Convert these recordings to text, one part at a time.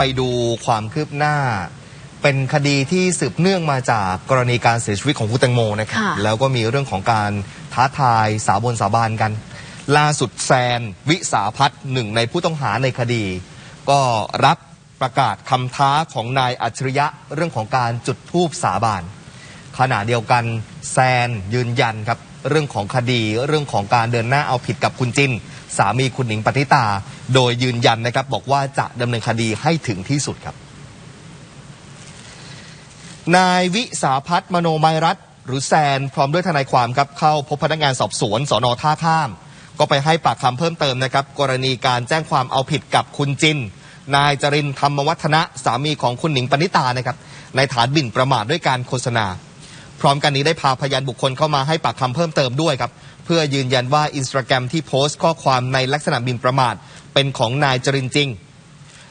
ไปดูความคืบหน้า เป็นคดีที่สืบเนื่องมาจากกรณีการเสียชีวิตของคุณแตงโมนะครับค่ะแล้วก็มีเรื่องของการท้าทายสาบนสาบานกัน ล่าสุดแซนวิสาพัฒน์หนึ่งในผู้ต้องหาในคดี ก็รับประกาศคำท้าของนายอัจฉริยะเรื่องของการจุดธูปสาบานขณะเดียวกันแซนยืนยันครับเรื่องของคดีเรื่องของการเดินหน้าเอาผิดกับคุณจิน สามีคุณหนิงปณิตา โดยยืนยันนะครับบอกว่าจะดำเนินคดีให้ถึงที่สุดครับ นายวิสาพัฒน์มโนมัยรัตน์หรือแซนพร้อมด้วยทนายความครับเข้าพบพนักงานสอบสวนสอนอท่าข้าม ก็ไปให้ปากคำเพิ่มเติมนะครับ กรณีการแจ้งความเอาผิดกับคุณจิน นายจรินทร์ธรรมวัฒนะสามีของคุณหนิงปณิตานะครับในฐานบินประมาทด้วยการโฆษณา พร้อมกันนี้ได้พาพยานบุคคลเข้ามาให้ปากคำเพิ่มเติมด้วยครับ เพื่อยืนยันว่าอินสตาแกรมที่โพสต์ข้อความในลักษณะหมินประมาท เป็นของนายจรินจริง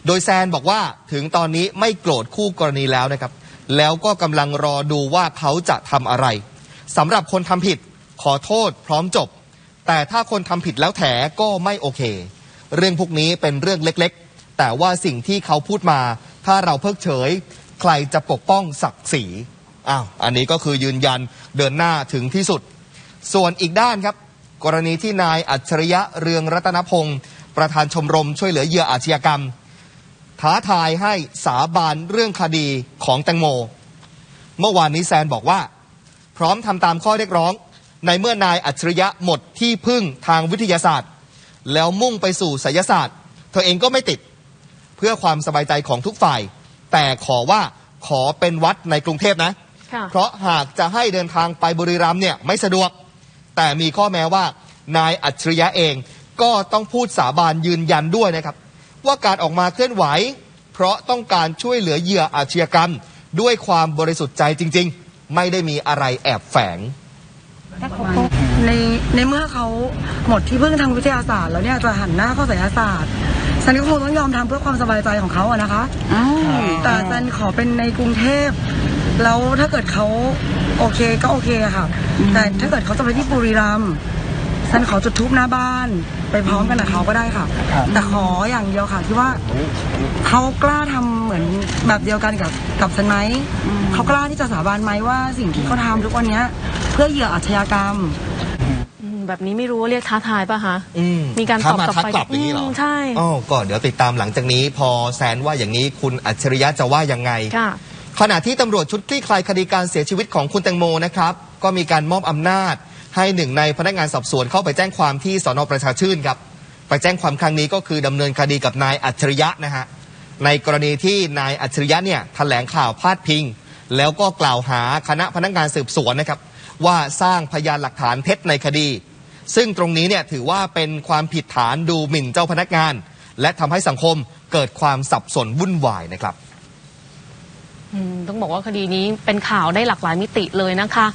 โดยแซนบอกว่าถึงตอนนี้ไม่โกรธคู่กรณีแล้วนะครับ แล้วก็กำลังรอดูว่าเขาจะทำอะไรสำหรับคนทำผิดขอโทษพร้อมจบ แต่ถ้าคนทำผิดแล้วแถก็ไม่โอเค เรื่องพวกนี้เป็นเรื่องเล็กๆ แต่ว่าสิ่งที่เขาพูดมา ถ้าเราเพิกเฉย ใครจะปกป้องศักดิ์ศรี อ้าวอันนี้ก็คือยืนยันเดินหน้าถึงที่สุด ส่วนอีกด้านครับ กรณีที่นายอัจฉริยะเรืองรัตนพงศ์ประธานชมรมช่วยเหลือเหยื่ออาชญากรรม ท้าทายให้สาบานเรื่องคดีของแตงโม เมื่อวานนี้แซนบอกว่า พร้อมทำตามข้อเรียกร้อง ในเมื่อนายอัจฉริยะหมดที่พึ่งทางวิทยาศาสตร์ แล้วมุ่งไปสู่ไสยศาสตร์ เธอเองก็ไม่ติด เพื่อความสบายใจของทุกฝ่าย แต่ขอว่าขอเป็นวัดในกรุงเทพนะค่ะ เพราะหากจะให้เดินทางไปบุรีรัมย์เนี่ยไม่สะดวก แต่มีข้อแม้ว่านายอัจฉริยะเองก็ต้องพูดสาบานยืนยันด้วยนะครับ ว่าการออกมาเคลื่อนไหว เพราะต้องการช่วยเหลือเหยื่ออาชญากรรม ด้วยความบริสุทธิ์ใจจริง ๆ ไม่ได้มีอะไรแอบแฝงในในเมื่อเขาหมดที่พึ่งทางวิทยาศาสตร์แล้วเนี่ยจะหันหน้าเข้าไสยศาสตร์ฉันก็คงต้องยอมทำเพื่อความสบายใจของเขาอะนะคะแต่ฉันขอเป็นในกรุงเทพ แล้วถ้าเกิดเขาโอเคก็โอเคอะค่ะ แต่ถ้าเกิดเขาจะไปที่บุรีรัมย์ฉันขอจุดทูปหน้าบ้าน ไปพร้อมกันกับเขาก็ได้ค่ะ แต่ขออย่างเดียวค่ะที่ว่าเขากล้าทำเหมือนแบบเดียวกันกับกับฉันไหมเขากล้าที่จะสาบานไหมว่าสิ่งที่เขาทำทุกวันเนี้ย เพื่อเหยื่ออาชญากรรมอืมแบบนี้ไม่รู้ว่าเรียกท้าทายป่ะคะอืมมีการถ้ตอบมากลับทักไปกลับอย่างนี้เหรอมใช่อ๋อก็เดี๋ยวติดตามหลังจากนี้ พอแซนว่าอย่างนี้คุณอัจฉริยะจะว่ายังไงค่ะ ขณะที่ตำรวจชุดคลี่คลายคดีการเสียชีวิตของคุณแตงโมนะครับ ก็มีการมอบอำนาจ ให้หนึ่งในพนักงานสอบสวนเข้าไปแจ้งความที่สอนอประชาชื่นครับ ไปแจ้งความครั้งนี้ก็คือดำเนินคดีกับนายอัจฉริยะนะฮะ ในกรณีที่นายอัจฉริยะเนี่ยแถลงข่าวพาดพิง แล้วก็กล่าวหาคณะพนักงานสืบสวนนะครับ ว่าสร้างพยานหลักฐานเท็จในคดี ซึ่งตรงนี้เนี่ยถือว่าเป็นความผิดฐานดูหมิ่นเจ้าพนักงาน และทำให้สังคมเกิดความสับสนวุ่นวายนะครับ อืมต้องบอกว่าคดีนี้เป็นข่าวได้หลากหลายมิติเลยนะคะ